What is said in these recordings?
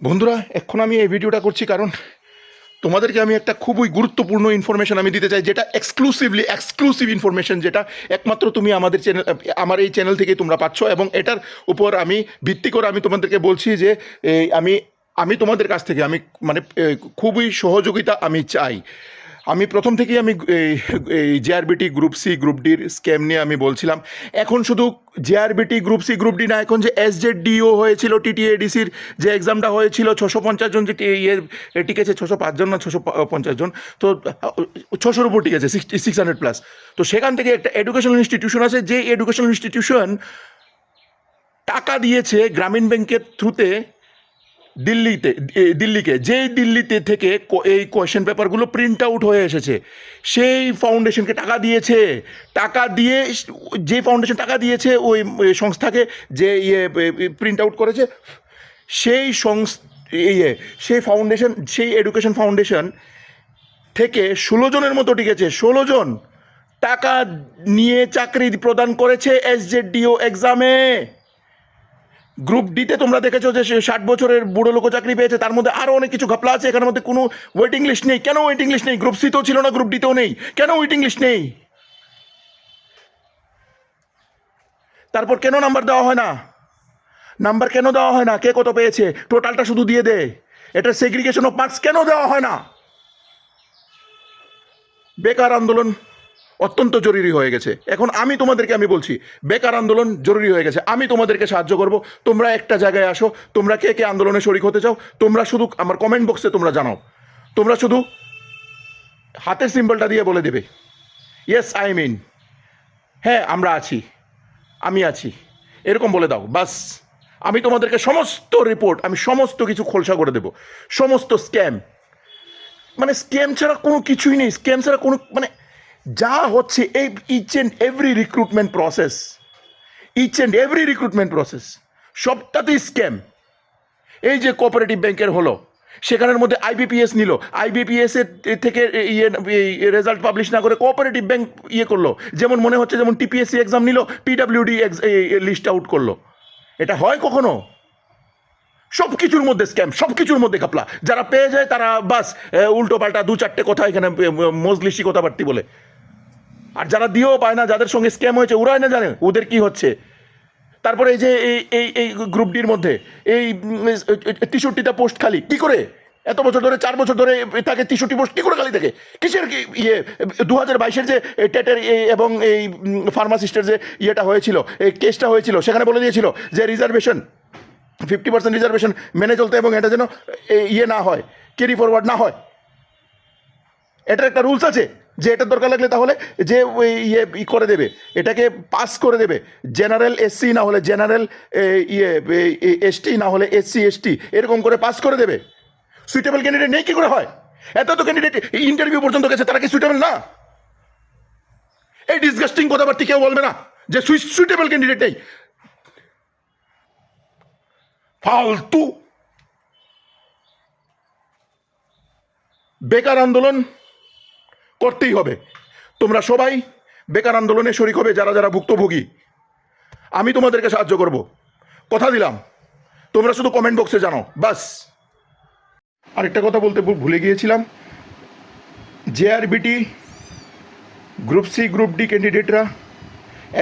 বন্ধুরা, এখন আমি এই ভিডিওটা করছি কারণ তোমাদেরকে আমি একটা খুবই গুরুত্বপূর্ণ ইনফরমেশন আমি দিতে চাই, যেটা এক্সক্লুসিভলি এক্সক্লুসিভ ইনফরমেশন যেটা একমাত্র তুমি আমাদের চ্যানেল আমার এই চ্যানেল থেকে তোমরা পাচ্ছ এবং এটার উপর আমি ভিত্তি করে আমি তোমাদেরকে বলছি যে আমি আমি তোমাদের কাছ থেকে আমি মানে খুবই সহযোগিতা আমি চাই। আমি প্রথম থেকেই আমি এই জেআরবিটি গ্রুপ সি গ্রুপ ডির স্ক্যাম নিয়ে আমি বলছিলাম। এখন শুধু JRBT group C group D না, এখন যে এস জেড ডিও হয়েছিল টিটিএডিসির যে এক্সামটা হয়েছিল, ছশো পঞ্চাশ জন যে ইয়ে টিকেছে, ছশো পাঁচজন না, ছশো পঞ্চাশ জন, তো, ছশোর উপর টিকেছে সিক্সটি সিক্স হান্ড্রেড প্লাস তো সেখান থেকে একটা এডুকেশনাল ইনস্টিটিউশন আছে, যে এডুকেশনাল ইনস্টিটিউশন টাকা দিয়েছে গ্রামীণ ব্যাংকের থ্রুতে দিল্লিতে দিল্লিকে, যেই দিল্লিতে থেকে এই কোয়েশ্চেন পেপারগুলো প্রিন্ট আউট হয়ে এসেছে, সেই ফাউন্ডেশনকে টাকা দিয়েছে। টাকা দিয়ে, যে ফাউন্ডেশন টাকা দিয়েছে, ওই সংস্থাকে যে ইয়ে প্রিন্ট আউট করেছে, সেই সংস ইয়ে সেই ফাউন্ডেশন সেই এডুকেশন ফাউন্ডেশন থেকে ষোলো জনের মতো টিকেছে, ষোলো জন টাকা নিয়ে চাকরি প্রদান করেছে এস জেড ডিও এক্সামে গ্রুপ ডিতে তোমরা দেখেছ যে ষাট বছরের বুড়ো লোক চাকরি পেয়েছে, তার মধ্যে আরও অনেক কিছু ঘপলা আছে, এখানের মধ্যে কোনো ওয়েটিং লিস্ট নেই। কেন ওয়েটিং লিস্ট নেই? গ্রুপ সিতেও ছিল না গ্রুপ ডিতেও নেই। কেন ওয়েটিং লিস্ট নেই? তারপর কেন নাম্বার দেওয়া হয় না? নাম্বার কেন দেওয়া হয় না? কে কত পেয়েছে? টোটালটা শুধু দিয়ে দে। এটা সেগ্রিগেশন অফ মার্কস কেন দেওয়া হয় না? বেকার আন্দোলন। অত্যন্ত জরুরি হয়ে গেছে। এখন আমি তোমাদেরকে আমি বলছি, বেকার আন্দোলন জরুরি হয়ে গেছে। আমি তোমাদেরকে সাহায্য করব। তোমরা একটা জায়গায় আসো। তোমরা কে কে আন্দোলনে শরিক হতে চাও, তোমরা শুধু আমার কমেন্ট বক্সে তোমরা জানাও। তোমরা শুধু হাতের সিম্বলটা দিয়ে বলে দেবে। ইয়েস আই মিন হ্যাঁ আমরা আছি। আমি আছি। এরকম বলে দাও। বাস। আমি তোমাদেরকে সমস্ত রিপোর্ট আমি সমস্ত কিছু খোলসা করে দেব। সমস্ত স্ক্যাম মানে স্ক্যাম ছাড়া কোনো কিছুই নেই। স্ক্যাম ছাড়া কোনো মানে যা হচ্ছে এই each and every recruitment process each and every recruitment process সবটাতেই scam এই যে কোঅপারেটিভ ব্যাংকের হলো, সেখানের মধ্যে আইবিপিএস নিল আইবিপিএস এর থেকে ইয়ে রেজাল্ট পাবলিশ না করে কোঅপারেটিভ ব্যাংক ইয়ে করল। যেমন মনে হচ্ছে যেমন টিপিএসসি এক্সাম নিল পিডাব্লিউডি লিস্ট আউট করল। এটা হয় কখনো? সব কিছুর মধ্যে স্ক্যাম সব কিছুর মধ্যে কাপলা যারা পেয়ে যায় তারা বাস উল্টো পাল্টা দু চারটে কথা এখানে মজলিশি কথাবার্তি বলে। আর যারা দিয়েও পায় না, যাদের সঙ্গে স্ক্যাম হয়েছে, ওরাই না জানে ওদের কি হচ্ছে। তারপরে এই যে এই এই এই গ্রুপ ডির মধ্যে, এই তেষট্টিটা পোস্ট খালি, কি করে? এত বছর ধরে, চার বছর ধরে তাকে তেষট্টি পোস্ট কী করে খালি থাকে? কিসের কি ইয়ে দু হাজার বাইশের যে টেটের এবং এই ফার্মাসিস্টের যে ইয়েটা হয়েছিল, এই কেসটা হয়েছিল, সেখানে বলে দিয়েছিল যে রিজার্ভেশন ফিফটি পার্সেন্ট রিজার্ভেশন মেনে চলতে এবং এটা যেন ইয়ে না হয় ক্যারি ফরওয়ার্ড না হয়। এটার একটা রুলস আছে, যে এটার দরকার লাগলে তাহলে যে ওই ইয়ে ই করে দেবে, এটাকে পাস করে দেবে। জেনারেল এসসি না হলে জেনারেল ইয়ে এসটি না হলে এসসি এসটি এরকম করে পাস করে দেবে। সুইটেবল ক্যান্ডিডেট নেই, কী করে হয়? এত তো ক্যান্ডিডেট ইন্টারভিউ পর্যন্ত গেছে, তারা কি সুইটেবল না? এই ডিসগাস্টিং কথাবার্তা কেউ বলবে না, যে সুইটেবল ক্যান্ডিডেট নেই। ফালতু। বেকার আন্দোলন। করতেই হবে। তোমরা সবাই বেকার আন্দোলনে শরিক হবে, যারা যারা ভুক্তভোগী। আমি তোমাদেরকে সাহায্য করব। কথা দিলাম। তোমরা শুধু কমেন্ট বক্সে জানো বাস আরেকটা কথা বলতে ভুলে গিয়েছিলাম। J JRBT group C group D ক্যান্ডিডেটরা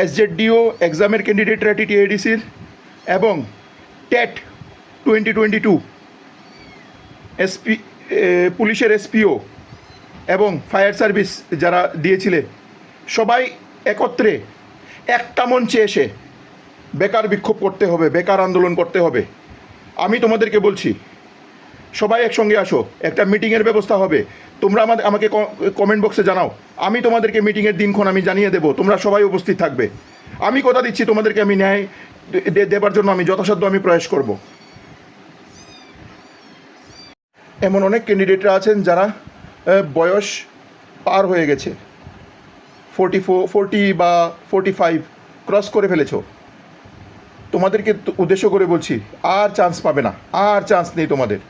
S Z deo এক্সামের ক্যান্ডিডেটরা টিটিএডিসির এবং TET twenty twenty two SP পুলিশের এসপিও এবং ফায়ার সার্ভিস যারা দিয়েছিলে, সবাই একত্রে একটা মঞ্চে এসে বেকার বিক্ষোভ করতে হবে, বেকার আন্দোলন করতে হবে। আমি তোমাদেরকে বলছি, সবাই একসঙ্গে আসো, একটা মিটিংয়ের ব্যবস্থা হবে। তোমরা আমাদের, আমাকে কমেন্ট বক্সে জানাও। আমি তোমাদেরকে মিটিংয়ের দিনক্ষণ আমি জানিয়ে দেবো, তোমরা সবাই উপস্থিত থাকবে। আমি কথা দিচ্ছি তোমাদেরকে আমি ন্যায় দেবার জন্য আমি, যথাসাধ্য আমি প্রয়াস করব। এমন অনেক ক্যান্ডিডেটরা আছেন যারা বয়স পার হয়ে গেছে। ফোরটি ফোর ফোরটি বা ফোরটি ফাইভ ক্রস করে ফেলেছ। তোমাদেরকে উদ্দেশ্য করে বলছি, আর চান্স পাবে না, আর চান্স নেই তোমাদের।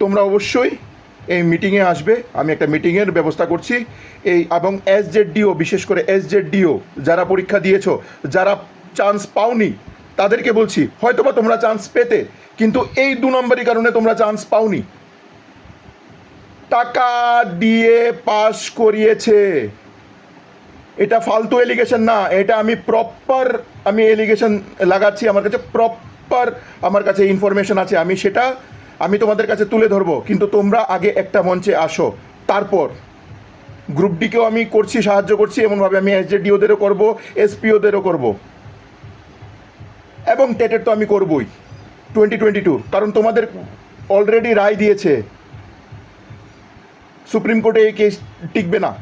তোমরা অবশ্যই এই মিটিংয়ে আসবে। আমি একটা মিটিংয়ের ব্যবস্থা করছি। এই এবং এস জেড ডিও বিশেষ করে এস জেড ডিও যারা পরীক্ষা দিয়েছ, যারা চান্স পাওনি, তাদেরকে বলছি, হয়তোবা তোমরা চান্স পেতে, কিন্তু এই দু নম্বরই কারণে তোমরা চান্স পাওনি। টাকা দিয়ে পাস করিয়েছে। এটা ফালতু এলিগেশন না, এটা আমি প্রপার আমি এলিগেশন লাগাচ্ছি, আমার কাছে প্রপার আমার কাছে ইনফরমেশন আছে, আমি সেটা, আমি তোমাদের কাছে তুলে ধরবো, কিন্তু তোমরা আগে একটা মঞ্চে আসো। তারপর গ্রুপ ডিকেও আমি করছি, সাহায্য করছি, এমনভাবে আমি এসজেডিওদেরও করব এসপিওদেরও করব। এবং টেটের তো আমি করবই টোয়েন্টি টোয়েন্টি টু কারণ তোমাদের অলরেডি রায় দিয়েছে। সুপ্রিম কোর্টে এই কেস টিকবে না।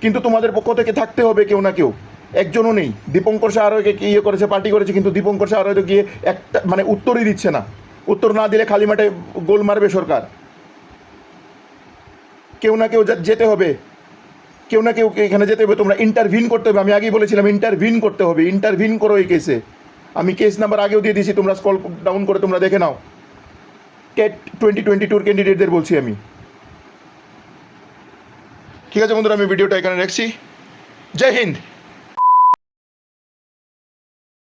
কিন্তু তোমাদের পক্ষ থেকে থাকতে হবে কেউ না কেউ। একজনও নেই। দীপঙ্কর আরোকে ইয়ে করেছে, পার্টি করেছে, কিন্তু দীপঙ্কর শাহ আরও গিয়ে একটা মানে উত্তরই দিচ্ছে না। উত্তর না দিলে খালি মাঠে গোল মারবে সরকার। কেউ না কেউ যেতে হবে। কেউ না কেউ এখানে যেতে হবে। তোমরা ইন্টারভিন করতে হবে। আমি আগেই বলেছিলাম ইন্টারভিন করতে হবে। ইন্টারভিন করো এই কেসে আমি কেস নাম্বার আগেও দিয়ে দিয়েছি। তোমরা স্কল ডাউন করে তোমরা দেখে নাও। টেট টোয়েন্টি টোয়েন্টি টুর ক্যান্ডিডেটদের বলছি আমি। ঠিক আছে বন্ধুরা, আমি ভিডিওটা এখানে রাখছি। জয় হিন্দ!